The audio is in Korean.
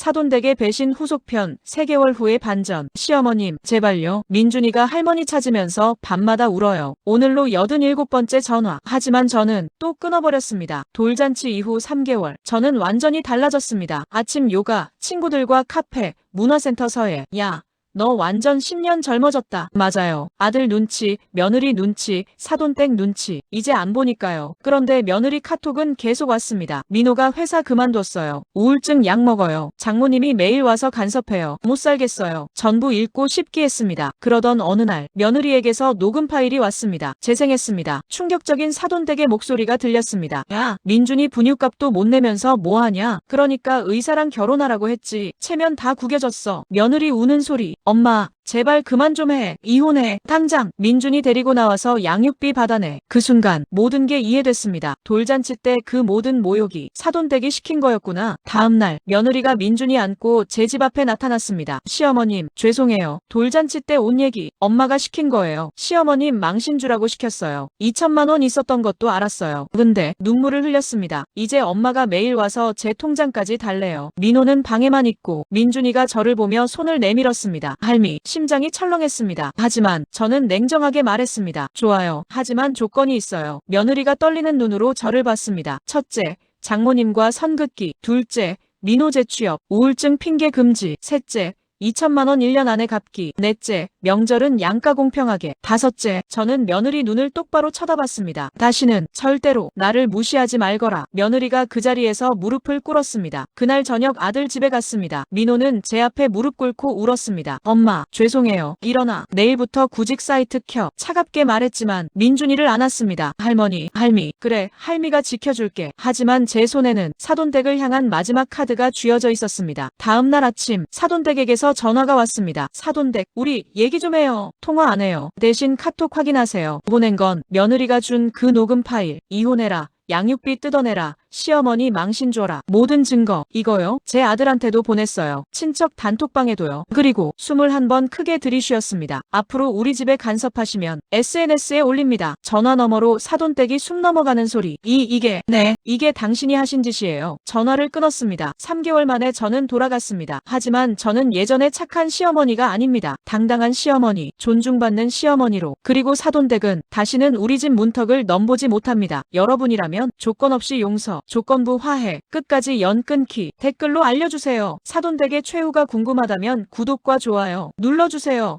사돈댁의 배신 후속편 3개월 후의 반전 시어머님 제발요 민준이가 할머니 찾으면서 밤마다 울어요. 오늘로 87번째 전화 하지만 저는 또 끊어버렸습니다. 돌잔치 이후 3개월 저는 완전히 달라졌습니다. 아침 요가 친구들과 카페 문화센터 서예 야 너 완전 10년 젊어졌다. 맞아요. 아들 눈치, 며느리 눈치, 사돈댁 눈치. 이제 안 보니까요. 그런데 며느리 카톡은 계속 왔습니다. 민호가 회사 그만뒀어요. 우울증 약 먹어요. 장모님이 매일 와서 간섭해요. 못 살겠어요. 전부 읽고 싶기 했습니다. 그러던 어느 날 며느리에게서 녹음 파일이 왔습니다. 재생했습니다. 충격적인 사돈댁의 목소리가 들렸습니다. 야, 민준이 분유값도 못 내면서 뭐하냐? 그러니까 의사랑 결혼하라고 했지. 체면 다 구겨졌어. 며느리 우는 소리. 엄마, 제발 그만 좀 해. 이혼해. 당장. 민준이 데리고 나와서 양육비 받아내. 그 순간 모든 게 이해됐습니다. 돌잔치 때 그 모든 모욕이 사돈댁이 시킨 거였구나. 다음날 며느리가 민준이 안고 제 집 앞에 나타났습니다. 시어머님, 죄송해요. 돌잔치 때 온 얘기 엄마가 시킨 거예요. 시어머님 망신 주라고 시켰어요. 2천만 원 있었던 것도 알았어요. 근데 눈물을 흘렸습니다. 이제 엄마가 매일 와서 제 통장까지 달래요. 민호는 방에만 있고 민준이가 저를 보며 손을 내밀었습니다. 할미, 심장이 철렁했습니다. 하지만 저는 냉정하게 말했습니다. 좋아요. 하지만 조건이 있어요. 며느리가 떨리는 눈으로 저를 봤습니다. 첫째, 장모님과 선긋기. 둘째, 민호 재 취업. 우울증 핑계 금지. 셋째, 2천만 원 1년 안에 갚기. 넷째, 명절은 양가 공평하게. 다섯째, 저는 며느리 눈을 똑바로 쳐다봤습니다. 다시는 절대로 나를 무시하지 말거라. 며느리가 그 자리에서 무릎을 꿇었습니다. 그날 저녁 아들 집에 갔습니다. 민호는 제 앞에 무릎 꿇고 울었습니다. 엄마, 죄송해요. 일어나. 내일부터 구직 사이트 켜. 차갑게 말했지만 민준이를 안았습니다. 할머니, 할미. 그래, 할미가 지켜줄게. 하지만 제 손에는 사돈댁을 향한 마지막 카드가 쥐어져 있었습니다. 다음 날 아침 사돈댁에게서 전화가 왔습니다. 사돈댁, 우리 얘기 좀 해요. 통화 안 해요. 대신 카톡 확인하세요. 보낸 건 며느리가 준 그 녹음 파일. 이혼해라. 양육비 뜯어내라. 시어머니 망신 줘라. 모든 증거. 이거요. 제 아들한테도 보냈어요. 친척 단톡방에도요. 그리고 21번 크게 들이쉬었습니다. 앞으로 우리 집에 간섭하시면 SNS에 올립니다. 전화 너머로 사돈댁이 숨 넘어가는 소리. 이, 이게, 네, 이게 당신이 하신 짓이에요. 전화를 끊었습니다. 3개월 만에 저는 돌아갔습니다. 하지만 저는 예전에 착한 시어머니가 아닙니다. 당당한 시어머니, 존중받는 시어머니로. 그리고 사돈댁은 다시는 우리 집 문턱을 넘보지 못합니다. 여러분이라면 조건 없이 용서, 조건부 화해, 끝까지 연 끊기, 댓글로 알려주세요. 사돈댁의 최후가 궁금하다면 구독과 좋아요 눌러주세요.